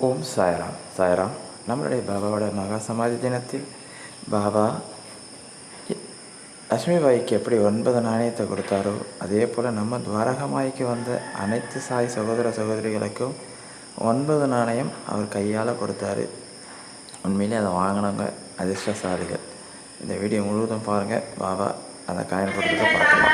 ஓம் சாய்ராம். சாய்ராம் நம்மளுடைய பாபாவோட மகா சமாதி தினத்தில் பாபா லக்ஷ்மி பாய்க்கு எப்படி ஒன்பது நாணயத்தை கொடுத்தாரோ அதே போல் நம்ம துவாரகமாய்க்கு வந்த அனைத்து சாய் சகோதர சகோதரிகளுக்கும் ஒன்பது நாணயம் அவர் கையால் கொடுத்தாரு. உண்மையிலே அதை வாங்கினவங்க அதிர்ஷ்டசாலிகள். இந்த வீடியோ முழுவதும் பாருங்கள் பாபா அந்த காயின் கொடுத்துட்டு பார்க்கலாம்.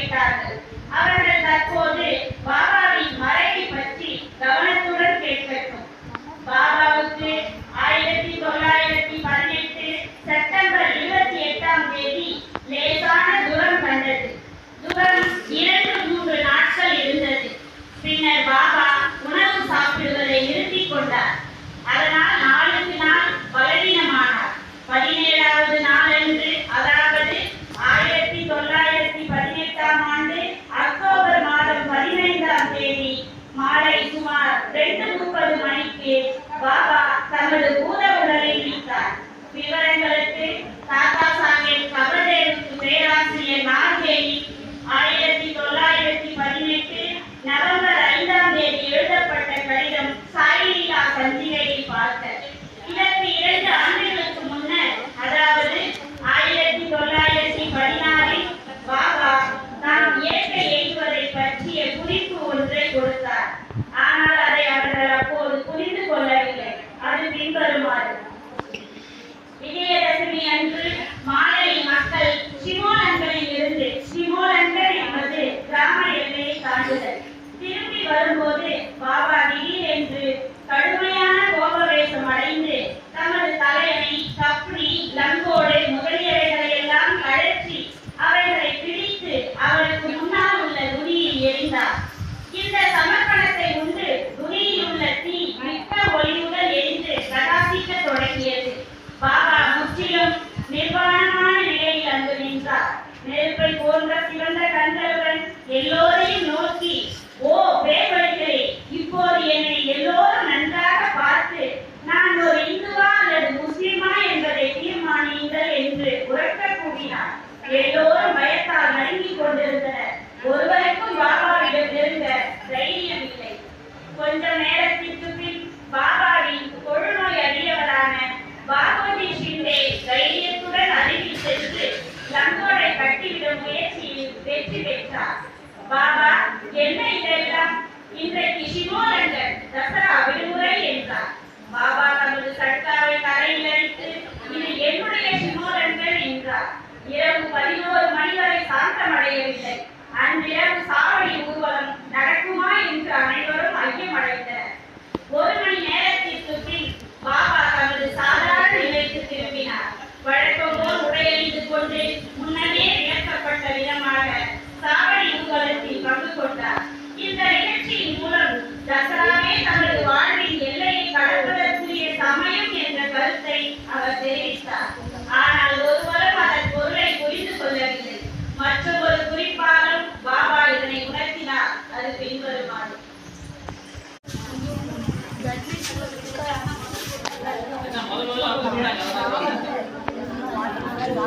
கேட்டார்கள். அவர்கள் தற்போது பாபா We जाएगा மேல்படி போன்ற சிவந்த கண்களுடன் எல்லோரையும் நோக்கி பாபா என்ன இதெல்லாம் இன்றைக்கு சிவோரங்கள்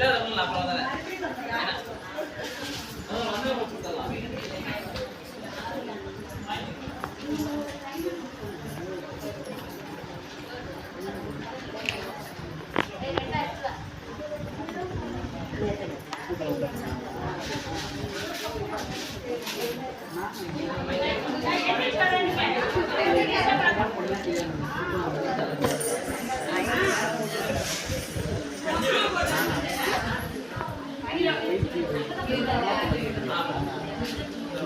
இல்லாதவங்க அப்புறம் தானே வந்து கொடுத்துடலாம்